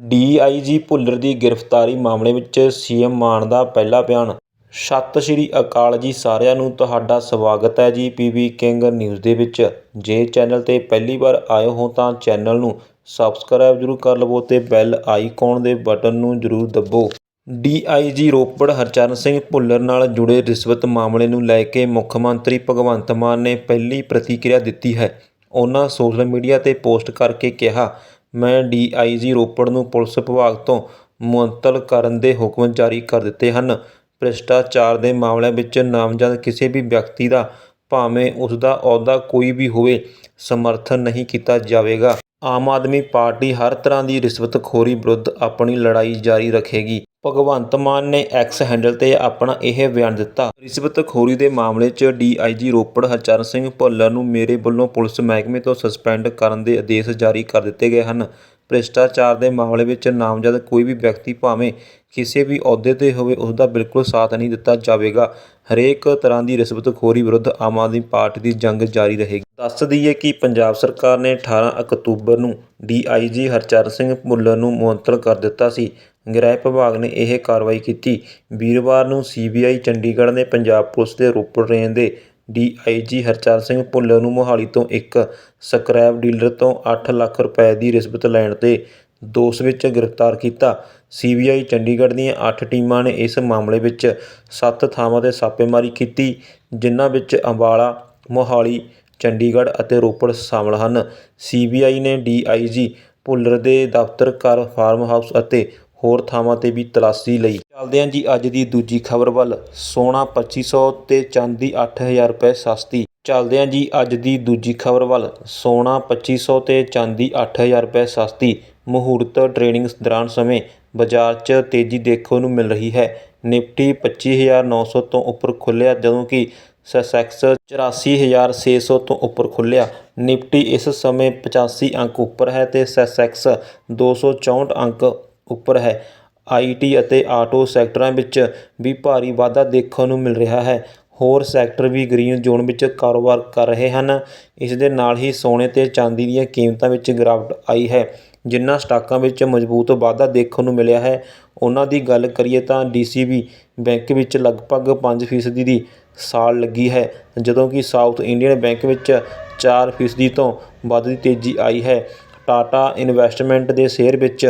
DIG Bhullar ਦੀ ਗ੍ਰਿਫਤਾਰੀ ਮਾਮਲੇ ਵਿੱਚ ਸੀਐਮ ਮਾਨ ਦਾ ਪਹਿਲਾ ਬਿਆਨ। ਸਤਿ ਸ਼੍ਰੀ ਅਕਾਲ ਜੀ ਸਾਰਿਆਂ ਨੂੰ, ਤੁਹਾਡਾ ਸਵਾਗਤ ਹੈ ਜੀ ਪੀਬੀ ਕਿੰਗ ਨਿਊਜ਼ ਦੇ ਵਿੱਚ। ਜੇ ਚੈਨਲ ਤੇ ਪਹਿਲੀ ਵਾਰ ਆਏ ਹੋ ਤਾਂ ਚੈਨਲ ਨੂੰ ਸਬਸਕ੍ਰਾਈਬ ਜ਼ਰੂਰ ਕਰ ਲਵੋ ਤੇ ਬੈਲ ਆਈਕਨ ਦੇ ਬਟਨ ਨੂੰ ਜ਼ਰੂਰ ਦੱਬੋ। ਡੀਆਈਜੀ ਰੋਪੜ ਹਰਚਰਨ ਸਿੰਘ ਭੁੱਲਰ ਨਾਲ ਜੁੜੇ ਰਿਸ਼ਵਤ ਮਾਮਲੇ ਨੂੰ ਲੈ ਕੇ ਮੁੱਖ ਮੰਤਰੀ ਭਗਵੰਤ ਮਾਨ ਨੇ ਪਹਿਲੀ ਪ੍ਰਤੀਕਿਰਿਆ ਦਿੱਤੀ ਹੈ। ਉਹਨਾਂ ਸੋਸ਼ਲ ਮੀਡੀਆ ਤੇ ਪੋਸਟ ਕਰਕੇ ਕਿਹਾ ਮੈਂ ਡੀ ਆਈ ਜੀ ਰੋਪੜ ਨੂੰ ਪੁਲਿਸ ਵਿਭਾਗ ਤੋਂ ਮੁਅੱਤਲ ਕਰਨ ਦੇ ਹੁਕਮ ਜਾਰੀ ਕਰ ਦਿੱਤੇ ਹਨ। ਭ੍ਰਿਸ਼ਟਾਚਾਰ ਦੇ ਮਾਮਲਿਆਂ ਵਿੱਚ ਨਾਮਜ਼ਦ ਕਿਸੇ ਵੀ ਵਿਅਕਤੀ ਦਾ ਭਾਵੇਂ ਉਸ ਦਾ ਅਹੁਦਾ ਕੋਈ ਵੀ ਹੋਵੇ, ਸਮਰਥਨ ਨਹੀਂ ਕੀਤਾ ਜਾਵੇਗਾ। ਆਮ ਆਦਮੀ ਪਾਰਟੀ ਹਰ ਤਰ੍ਹਾਂ ਦੀ ਰਿਸ਼ਵਤਖੋਰੀ ਵਿਰੁੱਧ ਆਪਣੀ ਲੜਾਈ ਜਾਰੀ ਰੱਖੇਗੀ। ਭਗਵੰਤ ਮਾਨ ਨੇ ਐਕਸ ਹੈਂਡਲ ਤੇ ਆਪਣਾ ਇਹ ਬਿਆਨ ਦਿੱਤਾ। ਰਿਸ਼ਵਤਖੋਰੀ ਦੇ ਮਾਮਲੇ 'ਚ ਡੀਆਈਜੀ ਰੋਪੜ ਹਰਚਰਨ ਸਿੰਘ ਭੁੱਲਰ ਨੂੰ ਮੇਰੇ ਵੱਲੋਂ ਪੁਲਿਸ ਮਹਿਕਮੇ ਤੋਂ ਸਸਪੈਂਡ ਕਰਨ ਦੇ ਆਦੇਸ਼ ਜਾਰੀ ਕਰ ਦਿੱਤੇ ਗਏ ਹਨ। ਭ੍ਰਿਸ਼ਟਾਚਾਰ ਦੇ ਮਾਮਲੇ ਵਿੱਚ ਨਾਮਜ਼ਦ ਕੋਈ ਵੀ ਵਿਅਕਤੀ ਭਾਵੇਂ ਕਿਸੇ ਵੀ ਅਹੁਦੇ ਤੇ ਹੋਵੇ ਉਸ ਦਾ ਬਿਲਕੁਲ ਸਾਥ ਨਹੀਂ ਦਿੱਤਾ ਜਾਵੇਗਾ। ਹਰੇਕ ਤਰ੍ਹਾਂ ਦੀ ਰਿਸ਼ਵਤਖੋਰੀ ਵਿਰੁੱਧ ਆਮ ਆਦਮੀ ਪਾਰਟੀ ਦੀ ਜੰਗ ਜਾਰੀ ਰਹੇਗੀ। ਦੱਸ ਦਈਏ ਕਿ ਪੰਜਾਬ ਸਰਕਾਰ ਨੇ 18 ਅਕਤੂਬਰ ਨੂੰ ਡੀਆਈਜੀ ਹਰਚਰਨ ਸਿੰਘ ਭੁੱਲਰ ਨੂੰ ਮੁਅੱਤਲ ਕਰ ਦਿੱਤਾ ਸੀ। ਗ੍ਰਹਿ ਵਿਭਾਗ ਨੇ ਇਹ ਕਾਰਵਾਈ ਕੀਤੀ। ਵੀਰਵਾਰ ਨੂੰ ਸੀਬੀਆਈ ਚੰਡੀਗੜ੍ਹ ਨੇ ਪੰਜਾਬ ਪੁਲਿਸ ਦੇ ਰੋਪੜ ਰੇਂਜ ਦੇ ਡੀਆਈਜੀ ਹਰਚਰਨ ਸਿੰਘ ਭੁੱਲਰ ਨੂੰ ਮੋਹਾਲੀ ਤੋਂ ਇੱਕ ਸਕ੍ਰੈਪ ਡੀਲਰ ਤੋਂ 8 ਲੱਖ ਰੁਪਏ ਦੀ ਰਿਸ਼ਵਤ ਲੈਣ ਦੇ ਦੋਸ਼ ਵਿੱਚ ਗ੍ਰਿਫਤਾਰ ਕੀਤਾ। ਸੀਬੀਆਈ ਚੰਡੀਗੜ੍ਹ ਦੀਆਂ 8 ਟੀਮਾਂ ਨੇ ਇਸ ਮਾਮਲੇ ਵਿੱਚ 7 ਥਾਵਾਂ ਤੇ ਛਾਪੇਮਾਰੀ ਕੀਤੀ, ਜਿਨ੍ਹਾਂ ਵਿੱਚ ਅੰਬਾਲਾ, ਮੋਹਾਲੀ, ਚੰਡੀਗੜ੍ਹ ਅਤੇ ਰੋਪੜ ਸ਼ਾਮਲ ਹਨ। ਸੀਬੀਆਈ ਨੇ ਡੀਆਈਜੀ ਭੁੱਲਰ ਦੇ ਦਫ਼ਤਰ ਘਰ ਫਾਰਮ ਹਾਊਸ ਅਤੇ ਹੋਰ ਥਾਵਾਂ ਤੇ ਵੀ ਤਲਾਸ਼ੀ ਲਈ। ਚੱਲਦੇ ਹਾਂ ਜੀ ਅੱਜ ਦੀ ਦੂਜੀ ਖਬਰ ਵੱਲ। ਸੋਨਾ 2500 ਤੇ ਚਾਂਦੀ 8000 ਰੁਪਏ ਸਸਤੀ। ਚੱਲਦੇ ਹਾਂ ਜੀ ਅੱਜ ਦੀ ਦੂਜੀ ਖਬਰ ਵੱਲ। ਸੋਨਾ 2500 ਤੇ ਚਾਂਦੀ 8000 ਰੁਪਏ ਸਸਤੀ। ਮਹੂਰਤ ਟ੍ਰੇਡਿੰਗ ਦੌਰਾਨ ਸਮੇਂ ਬਾਜ਼ਾਰ 'ਚ ਤੇਜ਼ੀ ਦੇਖਣ ਨੂੰ ਮਿਲ ਰਹੀ ਹੈ। ਨਿਫਟੀ 25900 ਤੋਂ ਉੱਪਰ ਖੁੱਲ੍ਹਿਆ, ਜਦੋਂ ਕਿ ਸੈਂਸੈਕਸ 84600 ਤੋਂ ਉੱਪਰ ਖੁੱਲ੍ਹਿਆ। ਨਿਫਟੀ ਇਸ ਸਮੇਂ 85 ਅੰਕ ਉੱਪਰ ਹੈ ਤੇ ਸੈਂਸੈਕਸ 264 ਅੰਕ ਉੱਪਰ ਹੈ। ਆਈ ਟੀ ਅਤੇ ਆਟੋ ਸੈਕਟਰਾਂ ਵਿੱਚ ਵੀ ਭਾਰੀ ਵਾਧਾ ਦੇਖਣ ਨੂੰ ਮਿਲ ਰਿਹਾ ਹੈ। ਹੋਰ ਸੈਕਟਰ ਵੀ ਗ੍ਰੀਨ ਜ਼ੋਨ ਵਿੱਚ ਕਾਰੋਬਾਰ ਕਰ ਰਹੇ ਹਨ। ਇਸ ਦੇ ਨਾਲ ਹੀ ਸੋਨੇ ਅਤੇ ਚਾਂਦੀ ਦੀਆਂ ਕੀਮਤਾਂ ਵਿੱਚ ਗਿਰਾਵਟ ਆਈ ਹੈ ਜਿਨ੍ਹਾਂ ਸਟਾਕਾਂ ਵਿੱਚ ਮਜ਼ਬੂਤ ਵਾਧਾ ਦੇਖਣ ਨੂੰ ਮਿਲਿਆ ਹੈ। ਉਹਨਾਂ ਦੀ ਗੱਲ ਕਰੀਏ ਤਾਂ ਡੀ ਸੀ ਬੀ ਬੈਂਕ ਵਿੱਚ ਲਗਭਗ ਪੰਜ ਫੀਸਦੀ ਦੀ ਸਾਲ ਲੱਗੀ ਹੈ, ਜਦੋਂ ਕਿ ਸਾਊਥ ਇੰਡੀਅਨ ਬੈਂਕ ਵਿੱਚ ਚਾਰ ਫੀਸਦੀ ਤੋਂ ਵੱਧ ਦੀ ਤੇਜ਼ੀ ਆਈ ਹੈ। ਟਾਟਾ ਇਨਵੈਸਟਮੈਂਟ ਦੇ ਸ਼ੇਅਰ ਵਿੱਚ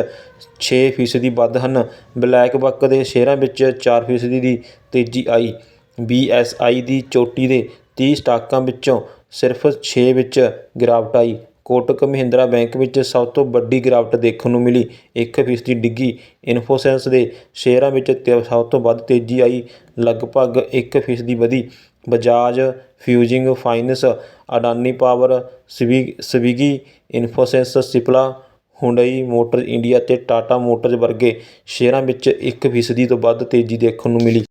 ਛੇ ਫੀਸਦੀ ਵੱਧ ਹਨ। ਬਲੈਕ ਬੱਕ ਦੇ ਸ਼ੇਅਰਾਂ ਵਿੱਚ ਚਾਰ ਫੀਸਦੀ ਦੀ ਤੇਜ਼ੀ ਆਈ। ਬੀ ਐੱਸ ਆਈ ਦੀ ਚੋਟੀ ਦੇ ਤੀਹ ਸਟਾਕਾਂ ਵਿੱਚੋਂ ਸਿਰਫ ਛੇ ਵਿੱਚ ਗਿਰਾਵਟ ਆਈ। ਕੋਟਕ ਮਹਿੰਦਰਾ ਬੈਂਕ ਵਿੱਚ ਸਭ ਤੋਂ ਵੱਡੀ ਗਿਰਾਵਟ ਦੇਖਣ ਨੂੰ ਮਿਲੀ। ਇੱਕ ਫੀਸਦੀ ਡਿੱਗੀ। ਇਨਫੋਸੈਂਸ ਦੇ ਸ਼ੇਅਰਾਂ ਵਿੱਚ ਤੇ, ਸਭ ਤੋਂ ਵੱਧ ਤੇਜ਼ੀ ਆਈ। ਲਗਭਗ ਇੱਕ ਫੀਸਦੀ ਵਧੀ। ਬਜਾਜ ਫਿਊਜਿੰਗ ਫਾਈਨੈਂਸ, ਅਡਾਨੀ ਪਾਵਰ, ਸਵੀ, Swiggy, Infosys, Cipla, Hyundai motor India ਅਤੇ ਟਾਟਾ ਮੋਟਰਜ਼ ਵਰਗੇ ਸ਼ੇਅਰਾਂ ਵਿੱਚ ਇੱਕ ਫੀਸਦੀ ਤੋਂ ਵੱਧ ਤੇਜ਼ੀ ਦੇਖਣ ਨੂੰ ਮਿਲੀ।